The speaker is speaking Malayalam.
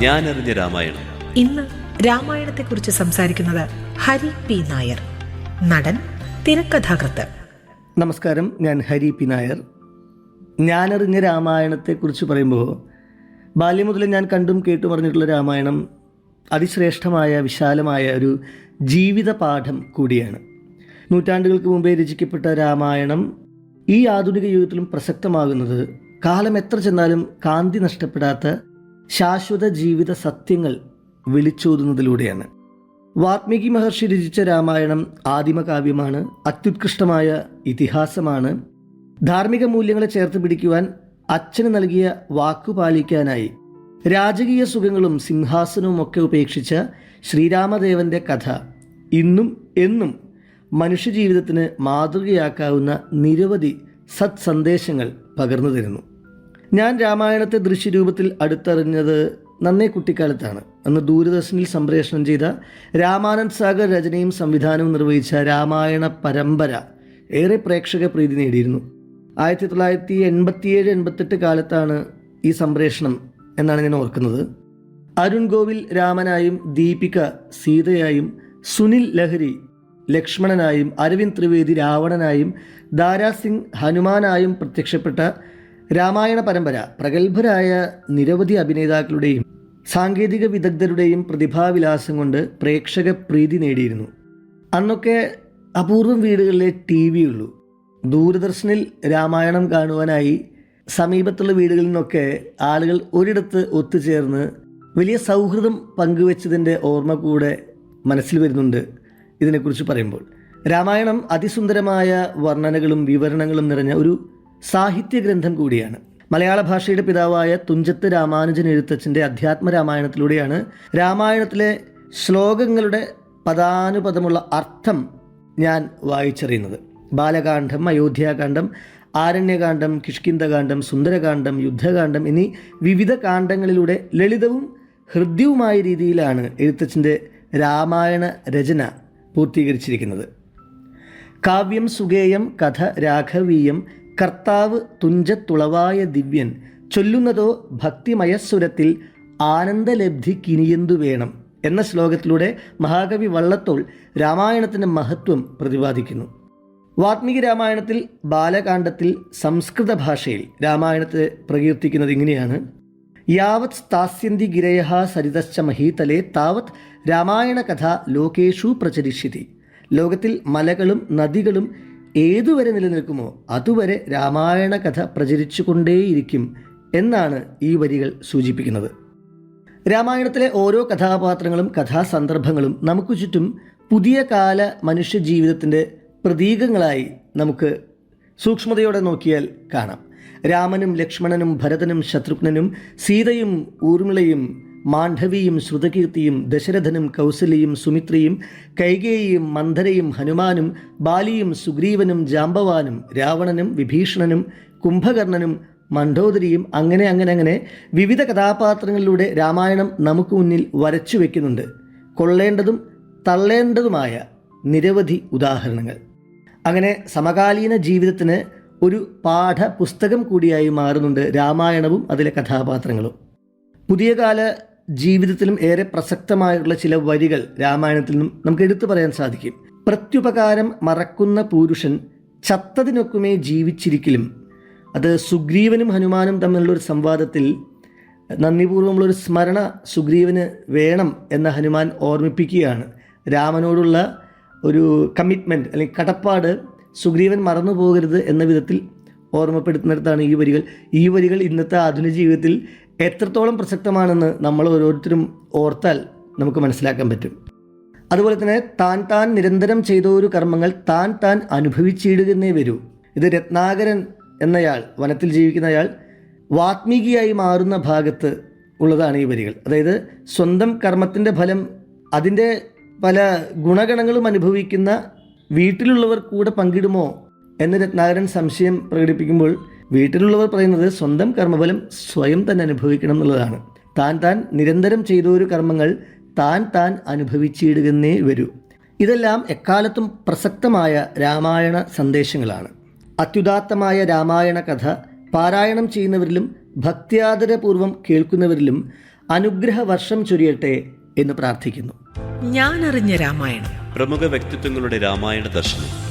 ഞാനറിഞ്ഞ രാമായണം. ഇന്ന് രാമായണത്തെക്കുറിച്ച് സംസാരിക്കുന്നത് ഹരി പി നായർ നടൻ തിരക്കഥാകൃത്ത്. നമസ്കാരം ഞാൻ ഹരി പി നായർ. ഞാനറിഞ്ഞ രാമായണത്തെക്കുറിച്ച് പറയുമ്പോൾ ബാല്യം മുതൽ ഞാൻ കണ്ടും കേട്ടും അറിഞ്ഞിട്ടുള്ള രാമായണം അതിശ്രേഷ്ഠമായ വിശാലമായ ഒരു ജീവിത പാഠം കൂടിയാണ്. നൂറ്റാണ്ടുകൾക്ക് മുമ്പേ രചിക്കപ്പെട്ട രാമായണം ഈ ആധുനിക യുഗത്തിലും പ്രസക്തമാകുന്നത് കാലം എത്ര ചെന്നാലും കാന്തി നഷ്ടപ്പെടാത്ത ശാശ്വത ജീവിത സത്യങ്ങൾ വിളിച്ചോതുന്നതിലൂടെയാണ്. വാത്മീകി മഹർഷി രചിച്ച രാമായണം ആദിമകാവ്യമാണ് അത്യുത്കൃഷ്ടമായ ഇതിഹാസമാണ്. ധാർമ്മിക മൂല്യങ്ങളെ ചേർത്ത് പിടിക്കുവാൻ അച്ഛന് നൽകിയ വാക്കു പാലിക്കാനായി രാജകീയ സുഖങ്ങളും സിംഹാസനവും ഒക്കെ ഉപേക്ഷിച്ച ശ്രീരാമദേവന്റെ കഥ ഇന്നും എന്നും മനുഷ്യജീവിതത്തിന് മാതൃകയാക്കാവുന്ന നിരവധി സത്സന്ദേശങ്ങൾ പകർന്നു തരുന്നു. ഞാൻ രാമായണത്തെ ദൃശ്യരൂപത്തിൽ അടുത്തറിഞ്ഞത് നന്നേ കുട്ടിക്കാലത്താണ്. അന്ന് ദൂരദർശനിൽ സംപ്രേഷണം ചെയ്ത രാമാനന്ദ് സാഗർ രചനയും സംവിധാനവും നിർവഹിച്ച രാമായണ പരമ്പര ഏറെ പ്രേക്ഷക പ്രീതി നേടിയിരുന്നു. ആയിരത്തി തൊള്ളായിരത്തി എൺപത്തിയേഴ് എൺപത്തെട്ട് കാലത്താണ് ഈ സംപ്രേഷണം എന്നാണ് ഞാൻ ഓർക്കുന്നത്. അരുൺ ഗോവിൽ രാമനായും ദീപിക സീതയായും സുനിൽ ലഹരി ലക്ഷ്മണനായും അരവിന്ദ് ത്രിവേദി രാവണനായും ദാരാ സിംഗ് ഹനുമാനായും പ്രത്യക്ഷപ്പെട്ട രാമായണ പരമ്പര പ്രഗത്ഭരായ നിരവധി അഭിനേതാക്കളുടെയും സാങ്കേതിക വിദഗ്ധരുടെയും പ്രതിഭാവിലാസം കൊണ്ട് പ്രേക്ഷക പ്രീതി നേടിയിരുന്നു. അന്നൊക്കെ അപൂർവം വീടുകളിലെ ടി വി ഉള്ളൂ ദൂരദർശനിൽ രാമായണം കാണുവാനായി സമീപത്തുള്ള വീടുകളിൽ നിന്നൊക്കെ ആളുകൾ ഒരിടത്ത് ഒത്തുചേർന്ന് വലിയ സൗഹൃദം പങ്കുവെച്ചതിന്റെ ഓർമ്മ കൂടെ മനസ്സിൽ വരുന്നുണ്ട് ഇതിനെക്കുറിച്ച് പറയുമ്പോൾ. രാമായണം അതിസുന്ദരമായ വർണനകളും വിവരണങ്ങളും നിറഞ്ഞ ഒരു സാഹിത്യ ഗ്രന്ഥം കൂടിയാണ്. മലയാള ഭാഷയുടെ പിതാവായ തുഞ്ചത്ത് രാമാനുജൻ എഴുത്തച്ഛന്റെ അധ്യാത്മ രാമായണത്തിലൂടെയാണ് രാമായണത്തിലെ ശ്ലോകങ്ങളുടെ പദാനുപദമുള്ള അർത്ഥം ഞാൻ വായിച്ചറിയുന്നത്. ബാലകാന്ഡം അയോധ്യാകാന്ഡം ആരണ്യകാന്ഡം കിഷ്കിന്ദകാന്ഡം സുന്ദരകാന്ഡം യുദ്ധകാന്ഡം എന്നീ വിവിധ കാണ്ഡങ്ങളിലൂടെ ലളിതവും ഹൃദ്യവുമായ രീതിയിലാണ് എഴുത്തച്ഛന്റെ രാമായണ രചന പൂർത്തീകരിച്ചിരിക്കുന്നത്. കാവ്യം സുഗേയം കഥ രാഘവീയം കർത്താവ് തുഞ്ചത്തുളവായ ദിവ്യൻ ചൊല്ലുന്നതോ ഭക്തിമയസ്വരത്തിൽ ആനന്ദലബ്ധി കിനിയന്തു വേണം? എന്ന ശ്ലോകത്തിലൂടെ മഹാകവി വള്ളത്തോൾ രാമായണത്തിന്റെ മഹത്വം പ്രതിപാദിക്കുന്നു. വാത്മീകി രാമായണത്തിൽ ബാലകാണ്ഡത്തിൽ സംസ്കൃത ഭാഷയിൽ രാമായണത്തെ പ്രകീർത്തിക്കുന്നത് ഇങ്ങനെയാണ്. യാവത് സ്ഥാസ്യന്തി ഗിരയ സരിതശ്ച മഹീതലെ താവത് രാമായണ കഥ ലോകേഷു പ്രചരിഷ്യതി. ലോകത്തിൽ മലകളും നദികളും ഏതുവരെ നിലനിൽക്കുമോ അതുവരെ രാമായണ കഥ പ്രചരിച്ചു കൊണ്ടേയിരിക്കും എന്നാണ് ഈ വരികൾ സൂചിപ്പിക്കുന്നത്. രാമായണത്തിലെ ഓരോ കഥാപാത്രങ്ങളും കഥാസന്ദർഭങ്ങളും നമുക്ക് ചുറ്റും പുതിയ കാല മനുഷ്യ ജീവിതത്തിന്റെ പ്രതീകങ്ങളായി നമുക്ക് സൂക്ഷ്മതയോടെ നോക്കിയാൽ കാണാം. രാമനും ലക്ഷ്മണനും ഭരതനും ശത്രുഘ്നനും സീതയും ഊർമിളയും മാണ്ഡവിയും ശ്രുതകീർത്തിയും ദശരഥനും കൗസലിയും സുമിത്രയും കൈകേയിയും മന്ധരയും ഹനുമാനും ബാലിയും സുഗ്രീവനും ജാമ്പവാനും രാവണനും വിഭീഷണനും കുംഭകർണനും മണ്ഡോദരിയും അങ്ങനെ അങ്ങനെ അങ്ങനെ വിവിധ കഥാപാത്രങ്ങളിലൂടെ രാമായണം നമുക്ക് മുന്നിൽ വരച്ചു വയ്ക്കുന്നുണ്ട് കൊള്ളേണ്ടതും തള്ളേണ്ടതുമായ നിരവധി ഉദാഹരണങ്ങൾ. അങ്ങനെ സമകാലീന ജീവിതത്തിന് ഒരു പാഠപുസ്തകം കൂടിയായി മാറുന്നുണ്ട് രാമായണവും അതിലെ കഥാപാത്രങ്ങളും. പുതിയ കാല ജീവിതത്തിലും ഏറെ പ്രസക്തമായുള്ള ചില വരികൾ രാമായണത്തിൽ നിന്നും നമുക്ക് എടുത്തു പറയാൻ സാധിക്കും. പ്രത്യുപകാരം മറക്കുന്ന പുരുഷൻ ചത്തതിനൊക്കുമേ ജീവിച്ചിരിക്കലും. അത് സുഗ്രീവനും ഹനുമാനും തമ്മിലുള്ള ഒരു സംവാദത്തിൽ നന്ദിപൂർവമുള്ളൊരു സ്മരണ സുഗ്രീവന് വേണം എന്ന ഹനുമാൻ ഓർമ്മിപ്പിക്കുകയാണ്. രാമനോടുള്ള ഒരു കമ്മിറ്റ്മെന്റ് അല്ലെങ്കിൽ കടപ്പാട് സുഗ്രീവൻ മറന്നു പോകരുത് എന്ന വിധത്തിൽ ഓർമ്മപ്പെടുത്തുന്നിടത്താണ് ഈ വരികൾ. ഈ വരികൾ ഇന്നത്തെ ആധുനിക ജീവിതത്തിൽ എത്രത്തോളം പ്രസക്തമാണെന്ന് നമ്മൾ ഓരോരുത്തരും ഓർത്താൽ നമുക്ക് മനസ്സിലാക്കാൻ പറ്റും. അതുപോലെ തന്നെ താൻ താൻ നിരന്തരം ചെയ്ത ഒരു കർമ്മങ്ങൾ താൻ താൻ അനുഭവിച്ചിടുകന്നേ വരൂ. ഇത് രത്നാകരൻ എന്നയാൾ വനത്തിൽ ജീവിക്കുന്നയാൾ വാത്മീകിയായി മാറുന്ന ഭാഗത്ത് ഉള്ളതാണ് ഈ വരികൾ. അതായത് സ്വന്തം കർമ്മത്തിന്റെ ഫലം അതിന്റെ പല ഗുണഗണങ്ങളും അനുഭവിക്കുന്ന വീട്ടിലുള്ളവർ കൂടെ പങ്കിടുമോ എന്ന് രത്നാകരൻ സംശയം പ്രകടിപ്പിക്കുമ്പോൾ വീട്ടിലുള്ളവർ പറയുന്നത് സ്വന്തം കർമ്മഫലം സ്വയം തന്നെ അനുഭവിക്കണം എന്നുള്ളതാണ്. താൻ താൻ നിരന്തരം ചെയ്ത ഒരു കർമ്മങ്ങൾ താൻ താൻ അനുഭവിച്ചിടുകന്നേ വരൂ. ഇതെല്ലാം എക്കാലത്തും പ്രസക്തമായ രാമായണ സന്ദേശങ്ങളാണ്. അത്യുദാത്തമായ രാമായണ കഥ പാരായണം ചെയ്യുന്നവരിലും ഭക്ത്യാദരപൂർവം കേൾക്കുന്നവരിലും അനുഗ്രഹ വർഷം ചൊരിയട്ടെ എന്ന് പ്രാർത്ഥിക്കുന്നു. ഞാനറിഞ്ഞ രാമായണം. പ്രമുഖ വ്യക്തിത്വങ്ങളുടെ രാമായണ ദർശനം.